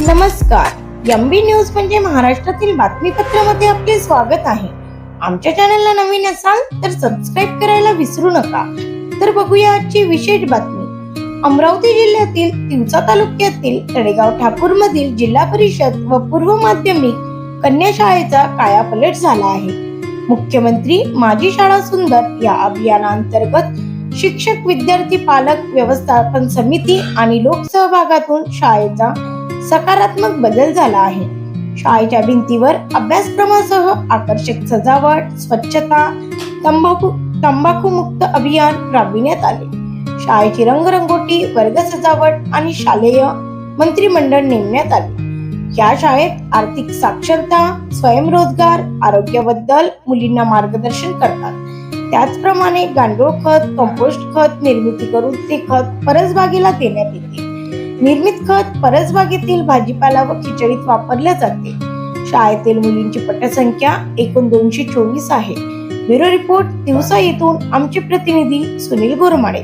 नमस्कार. MB news म्हणजे महाराष्ट्रातील बातमीपत्रामध्ये आपले स्वागत आहे. आमच्या चॅनलला नवीन असाल तर सबस्क्राईब करायला विसरू नका. तर बघूया आजची विशेष बातमी. अमरावती जिल्ह्यातील तिवसा तालुक्यातील तळेगाव ठाकूर मधील जिल्हा परिषद व पूर्व माध्यमिक कन्या शाळेचा कायापलट झाला आहे. मुख्यमंत्री माझी शाळा सुंदर या अभियानांतर्गत शिक्षक विद्यार्थी पालक व्यवस्थापन समिती आणि लोकसहभागातून शाळेचा सकारात्मक बदल झाला आहे. शाळेच्या भिंतीवर अभ्यासक्रमासह आकर्षक सजावट स्वच्छता तंबाखू तंबाखू मुक्त अभियान राबविण्यात आले. शाळेची रंगरंगोटी वर्ग सजावट आणि शालेय मंत्रिमंडळ नेमण्यात आले. या शाळेत आर्थिक साक्षरता स्वयंरोजगार आरोग्याबद्दल मुलींना मार्गदर्शन करतात. त्याचप्रमाणे गांडूळ खत कंपोस्ट खत निर्मिती करून ते खत परसबागेला देण्यात येते. निर्मित खत परसबागेतील भाजीपाला व खिचडीत वापरले जाते. शाळेतील मुलींची पटसंख्या एकूण दोनशे चोवीस आहे. ब्युरो रिपोर्ट दिवसा येथून आमचे प्रतिनिधी सुनील गोरमाडे.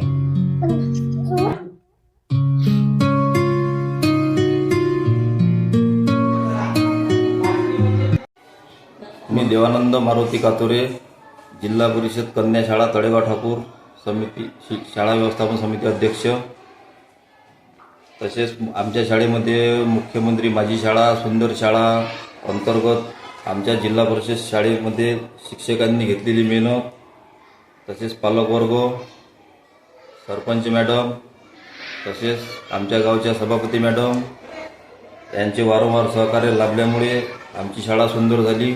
मी देवानंद मारुती कातोरे जिल्हा परिषद कन्या शाळा तळेगाव ठाकूर समिती शाळा व्यवस्थापन समिती अध्यक्ष. तसेच आमच्या शाळेमध्ये मुख्यमंत्री माझी शाळा सुंदर शाळा अंतर्गत आमच्या जिल्हा परिषद शाळेमध्ये शिक्षकांनी घेतलेली मेहनत तसेच पालकवर्ग सरपंच मॅडम तसेच आमच्या गावच्या सभापती मॅडम यांचे वारंवार सहकार्य लाभल्यामुळे आमची शाळा सुंदर झाली.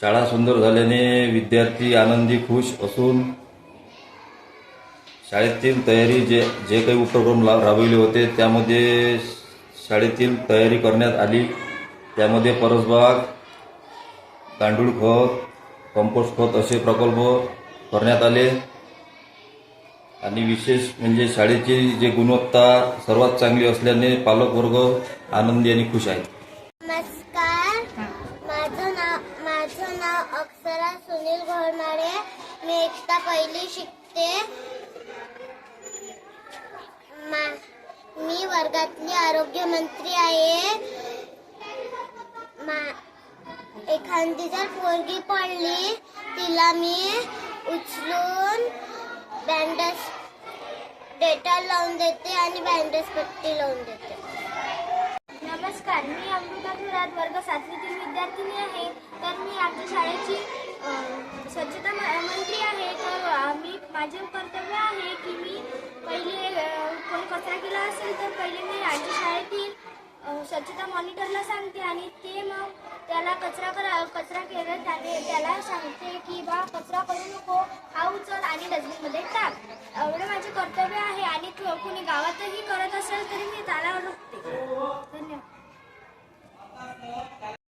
शाळा सुंदर झाल्याने विद्यार्थी आनंदी खुश असून शाळेतील तयारी जे जे काही उपक्रम ला राबविले होते त्यामध्ये शाळेतील तयारी करण्यात आली. त्यामध्ये परसबाग गांडूळ खत कंपोस्ट खत असे प्रकल्प करण्यात आले. आणि विशेष म्हणजे शाळेची जे गुणवत्ता सर्वात चांगली असल्याने पालकवर्ग आनंदी आणि खुश आहेत. नमस्कार. माझं नाव माझं नाव अक्षरा सुनील घोरमाळे मी एकटा पहिली शिकते. मा- मी वर्गातली आरोग्यमंत्री आहे. मा एखादी जर पोरगी पडली तिला मी उचलून बँडेज डेटॉल लावून देते आणि बँडेज पट्टी लावून देते. नमस्कार मी अमृता थोरात वर्ग सातवीतील विद्यार्थिनी आहे. तर मी आमच्या शाळेची स्वच्छता मंत्री आहे. तर आम्ही मी माझे कर्तव्य आहे की मी पहिले कोण कचरा केला असेल तर पहिले मी राज्य शाळेतील स्वच्छता मॉनिटरला सांगते आणि ते मग त्याला कचरा करा कचरा केला त्याने त्याला सांगते की बा कचरा करू नको हा उचल आणि डस्टबिनमध्ये टाक. एवढे माझे कर्तव्य आहे आणि कोणी गावातही करत असेल तरी मी त्याला रोखते. धन्यवाद.